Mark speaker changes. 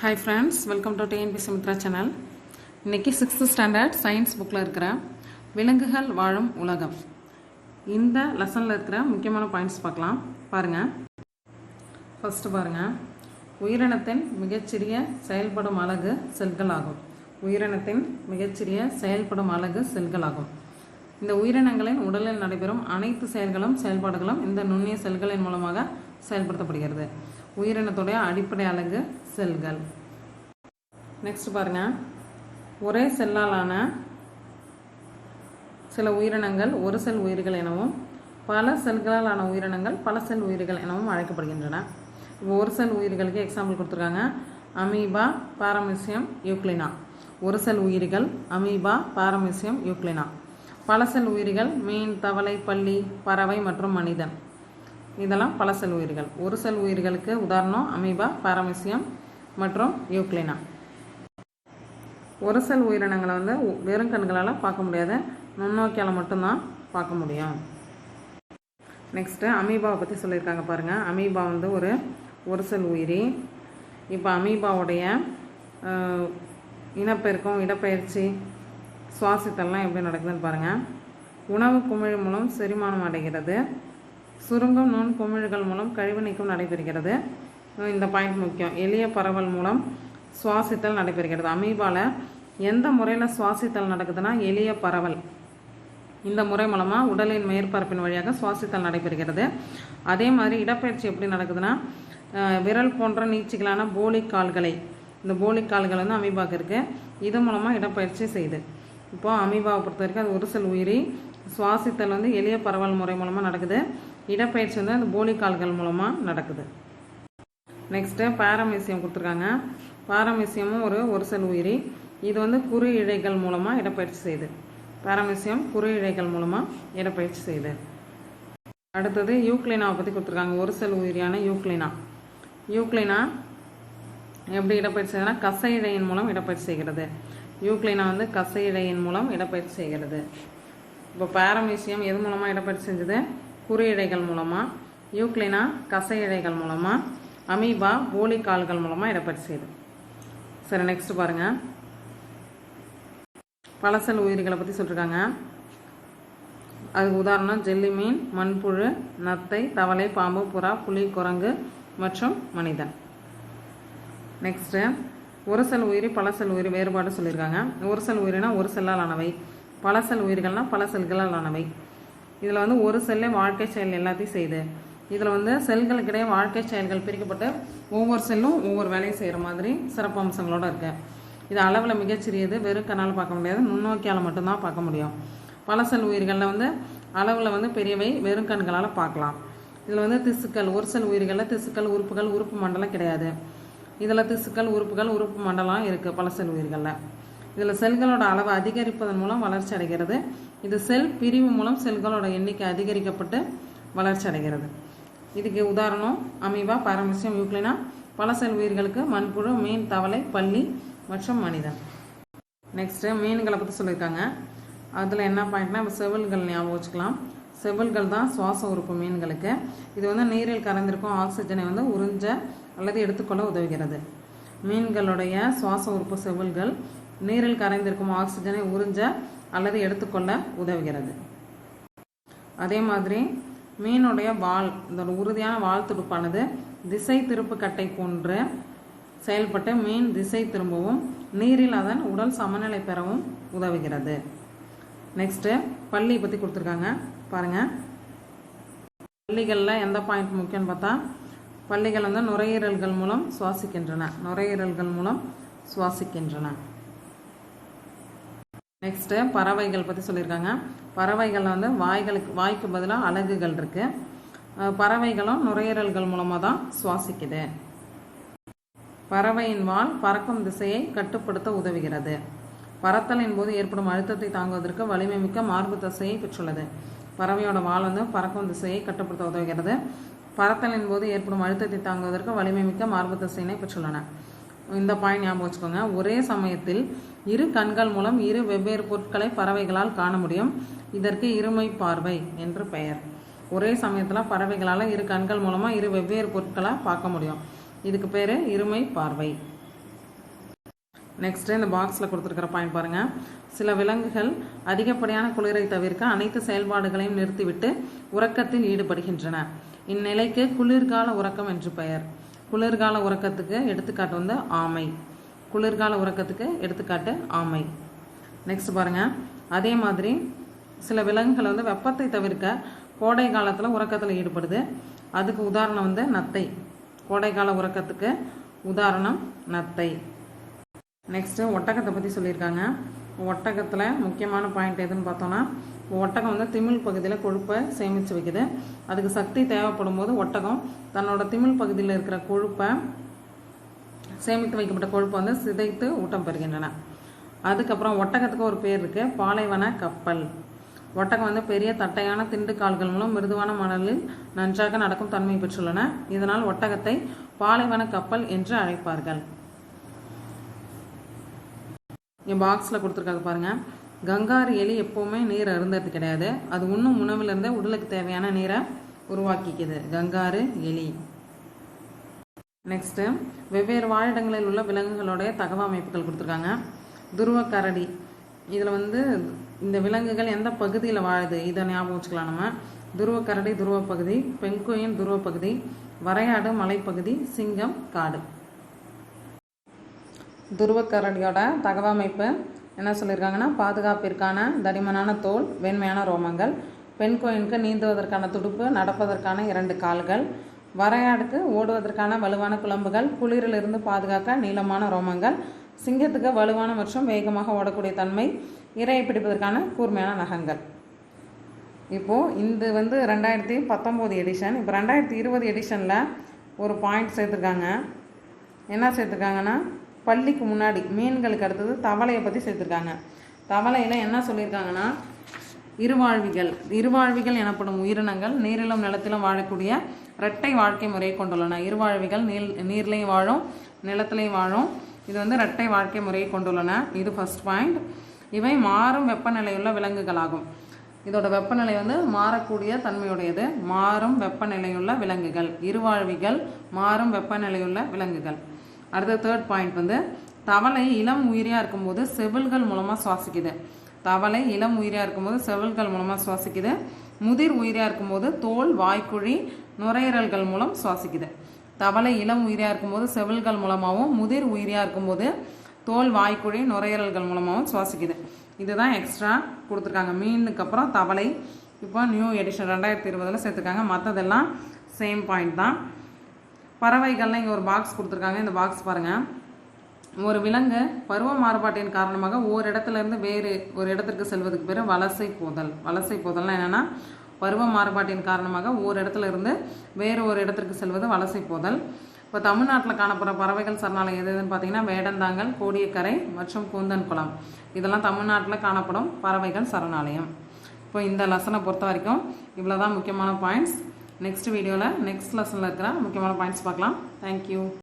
Speaker 1: Hi friends welcome to TNP Sumithra channel இன்றைக்கி sixth standard science புக்கில் இருக்கிற விலங்குகள் வாழும் உலகம். இந்த லெசனில் இருக்கிற முக்கியமான பாயிண்ட்ஸ் பார்க்கலாம். பாருங்கள் ஃபஸ்ட்டு பாருங்கள் உயிரினத்தின் மிகச்சிறிய செயல்படும் அலகு செல்கள் ஆகும். உயிரினத்தின் மிகச்சிறிய செயல்படும் அலகு செல்கள் ஆகும். இந்த உயிரினங்களின் உடலில் நடைபெறும் அனைத்து செயல்களும் செயல்பாடுகளும் இந்த நுண்ணிய செல்களின் மூலமாக செயல்படுத்தப்படுகிறது. உயிரினத்துடைய அடிப்படை அலகு செல்கள். நெக்ஸ்ட் பாருங்க. ஒரே செல்லாலான சில உயிரினங்கள் ஒரு செல் உயிர்கள் எனவும் பல செல்களால் ஆன உயிரினங்கள் பல செல் உயிர்கள் எனவும் அழைக்கப்படுகின்றன. இப்போ ஒரு செல் உயிர்களுக்கு எக்ஸாம்பிள் கொடுத்துருக்காங்க. Amoeba paramecium euglena. ஒரு செல் உயிரிகள் அமீபா பாரமிசியம் யூக்ளினா. பல செல் உயிரிகள் மீன் தவளை பள்ளி பறவை மற்றும் மனிதன். இதெல்லாம் பல செல் உயிர்கள். ஒரு செல் உயிர்களுக்கு உதாரணம் அமீபா பாரமிசியம் மற்றும் யூக்ளினா. ஒரு உயிரினங்களை வந்து வெறும் கண்களால் பார்க்க முடியாத. நுண்ணோக்கியால் மட்டும்தான் பார்க்க முடியும். நெக்ஸ்ட்டு அமீபாவை பற்றி சொல்லியிருக்காங்க பாருங்கள் அமீபா வந்து ஒரு ஒரசல் உயிரி. இப்போ அமீபாவுடைய இனப்பெருக்கம் இடப்பெயர்ச்சி சுவாசித்தல்லாம் எப்படி நடக்குதுன்னு பாருங்கள் உணவு குமிழ் மூலம் செரிமானம் அடைகிறது. சுருங்கும் நுண் குமிழ்கள் மூலம் கழிவு நீக்கம் நடைபெறுகிறது. இந்த பாயிண்ட் முக்கியம். எளிய பரவல் மூலம் சுவாசித்தல் நடைபெறுகிறது. அமீபால எந்த முறையில் சுவாசித்தல் நடக்குதுன்னா எளிய பரவல். இந்த முறை மூலமாக உடலின் மேற்பரப்பின் வழியாக சுவாசித்தல் நடைபெறுகிறது. அதே மாதிரி இடப்பெயர்ச்சி எப்படி நடக்குதுன்னா விரல் போன்ற நீச்சிகளான போலிக் கால்களை இந்த போலிக் கால்கள் வந்து அமீபாக்கு இருக்குது இது மூலமாக இடப்பயிற்சி செய்யுது இப்போது அமீபாவை பொறுத்த வரைக்கும் அது ஒரு சில உயிரி. சுவாசித்தல் வந்து எளிய பரவல் முறை மூலமாக நடக்குது. இடப்பயிற்சி வந்து அந்த போலிக் கால்கள் மூலமாக நடக்குது. நெக்ஸ்ட்டு பாரமேசியம் கொடுத்துருக்காங்க. பாரமேசியமும் ஒரு ஒரு செல் உயிரி. இது வந்து குறு இழைகள் மூலமாக இடப்பயிற்சி செய்யுது. பாரமேசியம் குறு இழைகள் மூலமாக இடப்பயிற்சி செய்யுது. அடுத்தது யூக்ளினாவை பற்றி கொடுத்துருக்காங்க. ஒரு செல் உயிரியான யூக்ளினா. யூக்ளினா எப்படி இடப்பயிற்சி செய்யுதுன்னா கசை இழையின் மூலம் இடப்பயிற்சி செய்கிறது. யூக்ளினா வந்து கசை இழையின் மூலம் இடப்பயிற்சி செய்கிறது. இப்போ பாரமேசியம் எது மூலமாக இடப்பயிற்சி செஞ்சது? குறு இழைகள் மூலமாக யூக்ளினா கசை இழைகள் மூலமாக அமீபா போலி கால்கள் மூலமாக இடப்பெயர்ச்சி செய்யுது சரி நெக்ஸ்ட் பாருங்கள் பழசல் உயிரிகளை பற்றி சொல்லியிருக்காங்க அதுக்கு உதாரணம் ஜெல்லி மீன் மண்புழு நத்தை தவளை பாம்பு புறா புலி குரங்கு மற்றும் மனிதன். நெக்ஸ்ட்டு ஒரு செல் உயிரி பல செல் உயிரி வேறுபாடு சொல்லியிருக்காங்க. ஒரு செல் உயிரினா ஒரு செல்லால் ஆனவை. பல செல் பல செல்களால் ஆனவை. இதில் வந்து ஒரு செல்லே வாழ்க்கை செயல் எல்லாத்தையும் செய்யுது. இதில் வந்து செல்களுக்கிடையே வாழ்க்கை செயல்கள் பிரிக்கப்பட்டு ஒவ்வொரு செல்லும் ஒவ்வொரு வேலையை செய்கிற மாதிரி சிறப்பு அம்சங்களோடு இருக்கு. இது அளவில் மிகச்சிறியது வெறும் கண்ணால் பார்க்க முடியாது நுண்ணோக்கியால் மட்டும்தான் பார்க்க முடியும். பல செல் உயிர்களில் வந்து அளவில் வந்து பெரியவை வெறும் கண்களால் பார்க்கலாம். இதில் வந்து திசுக்கள் ஒரு செல் உயிர்களில் திசுக்கள் உறுப்புகள் உறுப்பு மண்டலம் கிடையாது. இதில் திசுக்கள் உறுப்புகள் உறுப்பு மண்டலம் இருக்குது பல செல் உயிர்களில். இதில் செல்களோட அளவு அதிகரிப்பதன் மூலம் வளர்ச்சி அடைகிறது. இது செல் பிரிவு மூலம் செல்களோட எண்ணிக்கை அதிகரிக்கப்பட்டு வளர்ச்சி அடைகிறது. இதுக்கு உதாரணம் அமீபா பாரமிசியம் யூக்ளினா பல செல் உயிர்களுக்கு மண்புழு மீன் தவளை பள்ளி மற்றும் மனிதன். நெக்ஸ்ட்டு மீன்களை பற்றி சொல்லியிருக்காங்க. அதில் என்ன பாயிண்ட்னா இப்போ செவில்கள் ஞாபகம் வச்சுக்கலாம். செவில்கள் தான் சுவாச உறுப்பு மீன்களுக்கு. இது வந்து நீரில் கரைந்திருக்கும் ஆக்சிஜனை வந்து உறிஞ்ச அல்லது எடுத்துக்கொள்ள உதவுகிறது. மீன்களுடைய சுவாச உறுப்பு செவில்கள் நீரில் கரைந்திருக்கும் ஆக்சிஜனை உறிஞ்ச அல்லது எடுத்துக்கொள்ள உதவுகிறது. அதே மாதிரி மீனுடைய வால் இந்த உறுதியான வால் துடுப்பானது திசை திருப்பு கட்டை போன்று செயல்பட்டு மீன் திசை திரும்பவும் நீரில் அதன் உடல் சமநிலை பெறவும் உதவுகிறது. நெக்ஸ்ட்டு பள்ளி பற்றி கொடுத்துருக்காங்க. பாருங்கள் பள்ளிகளில் எந்த பாயிண்ட் முக்கியம்னு பார்த்தா பள்ளிகள் வந்து நுரையீரல்கள் மூலம் சுவாசிக்கின்றன. நுரையீரல்கள் மூலம் சுவாசிக்கின்றன. நெக்ஸ்ட்டு பறவைகள் பற்றி சொல்லியிருக்காங்க. பறவைகளில் வந்து வாய்களுக்கு வாய்க்கு பதிலாக அலகுகள் இருக்குது பறவைகளும் நுரையீரல்கள் மூலமாக தான் சுவாசிக்குது. பறவையின் வால் பறக்கும் திசையை கட்டுப்படுத்த உதவுகிறது. பறத்தலின் போது ஏற்படும் அழுத்தத்தை தாங்குவதற்கு வலிமை மிக்க மார்பு தசையை பெற்றுள்ளது. பறவையோட வால் வந்து பறக்கும் திசையை கட்டுப்படுத்த உதவுகிறது. பறத்தலின் போது ஏற்படும் அழுத்தத்தை தாங்குவதற்கு வலிமை மிக்க மார்பு தசையினை பெற்றுள்ளன. இந்த பாயிண்ட் ஞாபகம் வச்சுக்கோங்க. ஒரே சமயத்தில் இரு கண்கள் மூலம் இரு வெவ்வேறு பொருட்களை பறவைகளால் காண முடியும். இதற்கு இருமை பார்வை என்று பெயர். ஒரே சமயத்தில் பறவைகளால் இரு கண்கள் மூலமாக இரு வெவ்வேறு பொருட்களை பார்க்க முடியும். இதுக்கு பேர் இருமை பார்வை. நெக்ஸ்ட்டு இந்த பாக்ஸில் கொடுத்துருக்கிற பாயிண்ட் பாருங்கள் சில விலங்குகள் அதிகப்படியான குளிரை தவிர்க்க அனைத்து செயல்பாடுகளையும் நிறுத்திவிட்டு உறக்கத்தில் ஈடுபடுகின்றன. இந்நிலைக்கு குளிர்கால உறக்கம் என்று பெயர். குளிர்கால உறக்கத்துக்கு எடுத்துக்காட்டு வந்து ஆமை. குளிர்கால உறக்கத்துக்கு எடுத்துக்காட்டு ஆமை. நெக்ஸ்ட் பாருங்கள் அதே மாதிரி சில விலங்குகள் வந்து வெப்பத்தை தவிர்க்க கோடை காலத்தில் உறக்கத்தில் ஈடுபடுது. அதுக்கு உதாரணம் வந்து நத்தை. கோடைக்கால உறக்கத்துக்கு உதாரணம் நத்தை. நெக்ஸ்ட்டு ஒட்டகத்தை பற்றி சொல்லியிருக்காங்க. ஒட்டகத்தில் முக்கியமான பாயிண்ட் எதுன்னு பார்த்தோன்னா ஒட்டகம் வந்து திமிழ் பகுதியில் கொழுப்பை சேமித்து வைக்குது. அதுக்கு சக்தி தேவைப்படும் போது ஒட்டகம் தன்னோட திமிழ் பகுதியில் இருக்கிற கொழுப்பை சேமித்து வைக்கப்பட்ட கொழுப்பை வந்து சிதைத்து ஊட்டம் பெறுகின்றன. அதுக்கப்புறம் ஒட்டகத்துக்கு ஒரு பேர் இருக்குது பாலைவன கப்பல். ஒட்டகம் வந்து பெரிய தட்டையான திண்டு கால்கள் மூலம் மிருதுவான மணலில் நன்றாக நடக்கும் தன்மை பெற்றுள்ளன. இதனால் ஒட்டகத்தை பாலைவன கப்பல் என்று அழைப்பார்கள். இங்கே பாக்ஸில் கொடுத்துருக்காங்க பாருங்கள் கங்காரு எலி எப்போவுமே நீர் அருந்தது கிடையாது. அது உண்ணும் உணவுலேருந்தே உடலுக்கு தேவையான நீரை உருவாக்கிக்குது. கங்காரு எலி. நெக்ஸ்ட்டு வெவ்வேறு வாழிடங்களில் உள்ள விலங்குகளுடைய தகவ அமைப்புகள் கொடுத்துருக்காங்க. துருவ கரடி இதில் வந்து இந்த விலங்குகள் எந்த பகுதியில் வாழுது? இதை ஞாபகம் வச்சுக்கலாம் நம்ம. துருவ கரடி துருவ பகுதி பெண்குயின் துருவ பகுதி வரையாடு மலைப்பகுதி சிங்கம் காடு. துருவக்கரடியோட தகவமைப்பு என்ன சொல்லியிருக்காங்கன்னா பாதுகாப்பிற்கான தடிமனான தோல் வெண்மையான ரோமங்கள் பெண் கோயிலுக்கு நீந்துவதற்கான துடுப்பு நடப்பதற்கான இரண்டு கால்கள் வரையாடுக்கு ஓடுவதற்கான வலுவான குழம்புகள் குளிரிலிருந்து பாதுகாக்க நீளமான ரோமங்கள் சிங்கத்துக்கு வலுவான மற்றும் வேகமாக ஓடக்கூடிய தன்மை இரையை பிடிப்பதற்கான கூர்மையான நகங்கள். இப்போது இது வந்து ரெண்டாயிரத்தி பத்தொம்போது எடிஷன் இப்போ ரெண்டாயிரத்தி இருபது எடிஷனில் ஒரு பாயிண்ட் சேர்த்துருக்காங்க. என்ன சேர்த்துருக்காங்கன்னா பள்ளிக்கு முன்னாடி மீன்களுக்கு அடுத்தது தவளையை பற்றி சேர்த்துருக்காங்க. தவளையில் என்ன சொல்லியிருக்காங்கன்னா இருவாழ்விகள். இருவாழ்விகள் எனப்படும் உயிரினங்கள் நீரிலும் நிலத்திலும் வாழக்கூடிய இரட்டை வாழ்க்கை முறையை கொண்டுள்ளன. இருவாழ்விகள் நீர் நீர்லையும் வாழும் நிலத்திலையும் வாழும். இது வந்து இரட்டை வாழ்க்கை முறையை கொண்டுள்ளன. இது ஃபர்ஸ்ட் பாயிண்ட் இவை மாறும் வெப்பநிலையுள்ள விலங்குகளாகும். இதோட வெப்பநிலை வந்து மாறக்கூடிய தன்மையுடையது. மாறும் வெப்பநிலையுள்ள விலங்குகள். இருவாழ்விகள் மாறும் வெப்பநிலையுள்ள விலங்குகள். அடுத்த தேர்ட் பாயிண்ட் வந்து தவளை இளம் உயிரியாக இருக்கும்போது செவில்கள் மூலமாக சுவாசிக்குது. தவளை இளம் உயிரியாக இருக்கும்போது செவில்கள் மூலமாக சுவாசிக்குது. முதிர் உயிரியாக இருக்கும்போது தோல் வாய்க்குழி நுரையீரல்கள் மூலம் சுவாசிக்குது. தவளை இளம் உயிரியாக இருக்கும்போது செவில்கள் மூலமாகவும் முதிர் உயிரியாக இருக்கும்போது தோல் வாய்க்குழி நுரையீரல்கள் மூலமாகவும் சுவாசிக்குது. இதுதான் எக்ஸ்ட்ரா கொடுத்துருக்காங்க. மீனுக்கு அப்புறம் தவளை. இப்போ நியூ எடிஷன் ரெண்டாயிரத்தி இருபதில் சேர்த்துருக்காங்க. மற்றதெல்லாம் சேம் பாயிண்ட் தான். பறவைகள்லாம் இங்கே ஒரு பாக்ஸ் கொடுத்துருக்காங்க. இந்த பாக்ஸ் பாருங்கள் ஒரு விலங்கு பருவ மாறுபாட்டின் காரணமாக ஒரு இடத்துலேருந்து வேறு ஒரு இடத்திற்கு செல்வதுக்கு பேர் வலசை போதல். வலசை போதல்னால் என்னென்னா பருவ மாறுபாட்டின் காரணமாக ஒரு இடத்துல இருந்து வேறு ஒரு இடத்திற்கு செல்வது வலசை போதல். இப்போ தமிழ்நாட்டில் காணப்படுற பறவைகள் சரணாலயம் எது எதுன்னு பார்த்தீங்கன்னா வேடந்தாங்கல் கோடியக்கரை மற்றும் கூந்தன் குளம் இதெல்லாம் தமிழ்நாட்டில் காணப்படும் பறவைகள் சரணாலயம். இப்போ இந்த லெசனை பொறுத்த வரைக்கும் இவ்வளோ தான் முக்கியமான பாயிண்ட்ஸ் நெக்ஸ்ட் வீடியோவில் நெக்ஸ்ட் லெசனில் இருக்கிற முக்கியமான பாயிண்ட்ஸ் பார்க்கலாம். தேங்க்யூ